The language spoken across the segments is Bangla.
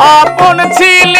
আপন ছিল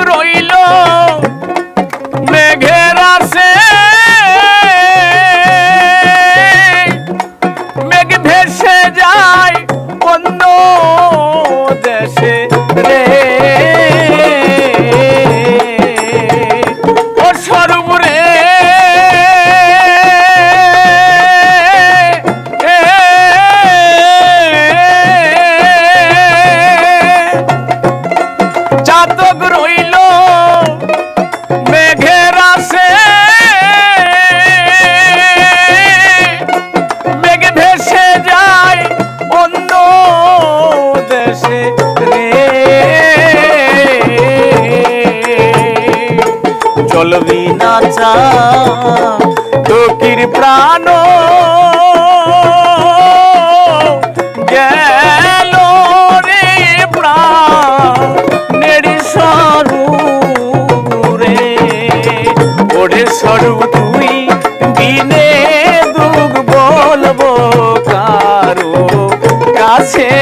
রইল। চলবি না চা তোকির প্রাণ। গেল রে প্রাণের সরু রে ওরে সরু তুই দিনে দুঃখ বলব কারও কাছে?